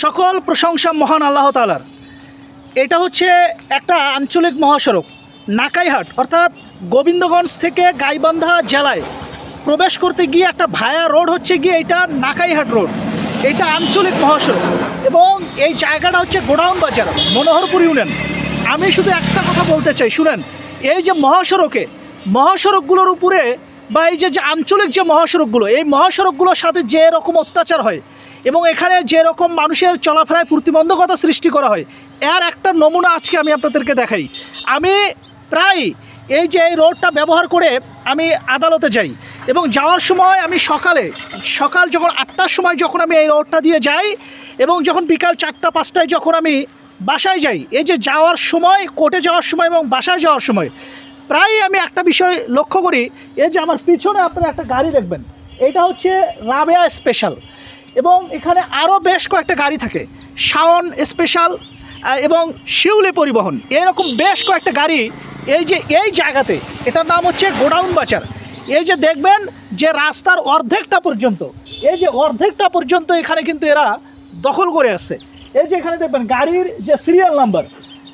সকল প্রশংসা মহান আল্লাহ তালার এটা হচ্ছে একটা আঞ্চলিক মহাসড়ক, নাকাইহাট, অর্থাৎ গোবিন্দগঞ্জ থেকে গাইবান্ধা জেলায় প্রবেশ করতে গিয়ে একটা ভায়া রোড হচ্ছে গিয়ে এটা নাকাইহাট রোড। এটা আঞ্চলিক মহাসড়ক এবং এই জায়গাটা হচ্ছে গোডাউন বাজার, মনোহরপুর ইউনিয়ন। আমি শুধু একটা কথা বলতে চাই, শুনেন, এই যে মহাসড়কে, মহাসড়কগুলোর উপরে বা এই যে আঞ্চলিক যে মহাসড়কগুলো, এই মহাসড়কগুলোর সাথে যে রকম অত্যাচার হয় এবং এখানে যে রকম মানুষের চলাফেরায় প্রতিবন্ধকতা সৃষ্টি করা হয়, এর একটা নমুনা আজকে আমি আপনাদেরকে দেখাই। আমি প্রায় এই যে এই রোডটা ব্যবহার করে আমি আদালতে যাই এবং যাওয়ার সময় আমি সকালে, সকাল যখন আটটার সময় যখন আমি এই রোডটা দিয়ে যাই এবং যখন বিকাল চারটা, পাঁচটায় যখন আমি বাসায় যাই, এই যে যাওয়ার সময়, কোর্টে যাওয়ার সময় এবং বাসায় যাওয়ার সময়, প্রায় আমি একটা বিষয় লক্ষ্য করি, এই যে আমার পিছনে আপনারা একটা গাড়ি দেখবেন, এটা হচ্ছে রাবেয়া স্পেশাল। এবং এখানে আরও বেশ কয়েকটা গাড়ি থাকে। শাওন স্পেশাল এবং শিউলি পরিবহন। এরকম বেশ কয়েকটা গাড়ি এই যে এই জায়গাতে, এটার নাম হচ্ছে গোডাউন বাজার। এই যে দেখবেন যে রাস্তার অর্ধেকটা পর্যন্ত, এই যে অর্ধেকটা পর্যন্ত এখানে কিন্তু এরা দখল করে আসছে। এই যে এখানে দেখবেন গাড়ির যে সিরিয়াল নাম্বার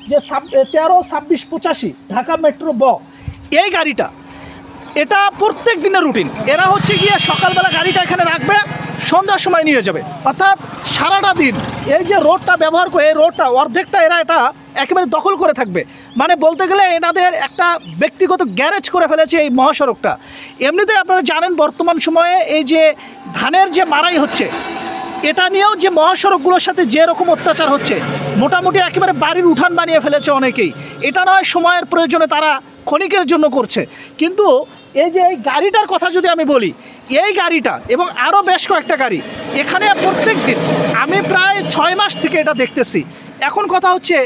যে সাব- তেরো, ছাব্বিশ, পঁচাশি ঢাকা মেট্রো ব, এই গাড়িটা এটা প্রত্যেক দিনের রুটিন। এরা হচ্ছে গিয়ে সকালবেলা গাড়িটা এখানে রাখবে, সন্ধ্যার সময় নিয়ে যাবে। অর্থাৎ সারাটা দিন এই যে রোডটা ব্যবহার করে, এই রোডটা অর্ধেকটা এরা এটা একেবারে দখল করে থাকবে। মানে বলতে গেলে এনাদের একটা ব্যক্তিগত গ্যারেজ করে ফেলেছে এই মহাসড়কটা। এমনিতেই আপনারা জানেন বর্তমান সময়ে এই যে ধানের যে মারাই হচ্ছে, এটা নিয়েও যে মহাসড়কগুলোর সাথে যে রকম অত্যাচার হচ্ছে, মোটামুটি একেবারে বাড়ির উঠান বানিয়ে ফেলেছে অনেকেই। এটা নয় সময়ের প্রয়োজনে তারা ক্ষণিকের জন্য করছে। কিন্তু এই যে এই গাড়িটার কথা যদি আমি বলি, এই গাড়িটা এবং আরও বেশ কয়েকটা গাড়ি, এখানে প্রত্যেক দিন আমি প্রায় ছয় মাস থেকে এটা দেখতেছি। এখন কথা হচ্ছে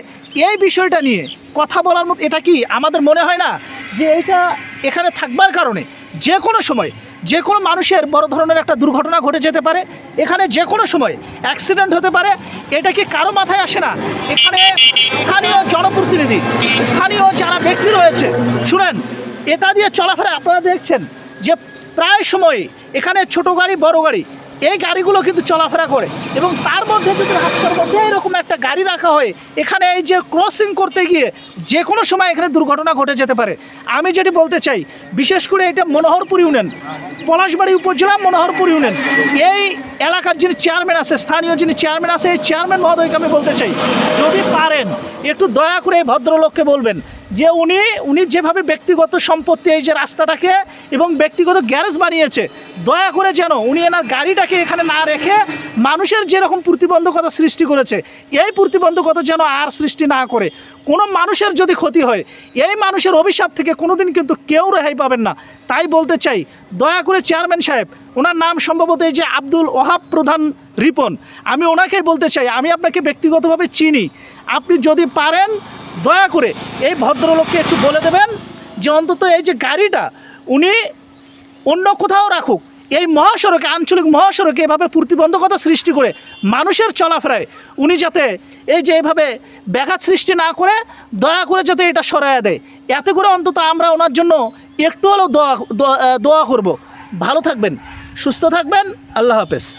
এই বিষয়টা নিয়ে কথা বলার মতো এটা কি আমাদের মনে হয় না যে এইটা এখানে থাকবার কারণে? যে কোনো সময় যে কোনো মানুষের বড় ধরনের একটা দুর্ঘটনা ঘটে যেতে পারে। এখানে যে কোনো সময় অ্যাক্সিডেন্ট হতে পারে। এটা কি কারও মাথায় আসে না? এখানে স্থানীয় জনপ্রতিনিধি, স্থানীয় যারা ব্যক্তি রয়েছে, শুনেন, এটা দিয়ে চলাফেরা আপনারা দেখছেন যে প্রায় সময় এখানে ছোট গাড়ি, বড় গাড়ি এই গাড়িগুলো কিন্তু চলাফেরা করে এবং তার মধ্যে যদি রাস্তার মধ্যে এরকম একটা গাড়ি রাখা হয়, এখানে এই যে ক্রসিং করতে গিয়ে যে কোনো সময় এখানে দুর্ঘটনা ঘটে যেতে পারে। আমি যেটি বলতে চাই, বিশেষ করে এটা মনোহরপুর ইউনিয়ন, পলাশবাড়ি উপজেলা মনোহরপুর ইউনিয়ন। এই এলাকার যিনি চেয়ারম্যান আছে, স্থানীয় যিনি চেয়ারম্যান আছে, এই চেয়ারম্যান মহোদয়কে আমি বলতে চাই, যদি পারেন একটু দয়া করে এই ভদ্রলোককে বলবেন যে উনি উনি যেভাবে ব্যক্তিগত সম্পত্তি, এই যে রাস্তাটাকে এবং ব্যক্তিগত গ্যারেজ বানিয়েছে, দয়া করে যেন উনি এনার গাড়িটাকে এখানে না রেখে মানুষের যেরকম প্রতিবন্ধকতা সৃষ্টি করেছে, এই প্রতিবন্ধকতা যেন আর সৃষ্টি না করে। কোনো মানুষের যদি ক্ষতি হয়, এই মানুষের অভিশাপ থেকে কোনোদিন কিন্তু কেউ রেহাই পাবেন না। তাই বলতে চাই, দয়া করে চেয়ারম্যান সাহেব, ওনার নাম সম্ভবত এই যে আব্দুল ওহাব প্রধান রিপন, আমি ওনাকেই বলতে চাই, আমি আপনাকে ব্যক্তিগতভাবে চিনি। আপনি যদি পারেন, দয়া করে এই ভদ্রলোককে একটু বলে দেবেন যে অন্তত এই যে গাড়িটা, উনি অন্য কোথাও রাখুক। এই মহাসড়কে, আঞ্চলিক মহাসড়কে এভাবে প্রতিবন্ধকতা সৃষ্টি করে মানুষের চলাফেরায় উনি যাতে এই যে এভাবে ব্যাঘাত সৃষ্টি না করে, দয়া করে যাতে এটা সরাইয়া দেয়। এতে করে অন্তত আমরা ওনার জন্য একটু হলেও দোয়া, দোয়া- দোয়া করব। ভালো থাকবেন, সুস্থ থাকবেন, আল্লাহ হাফেজ।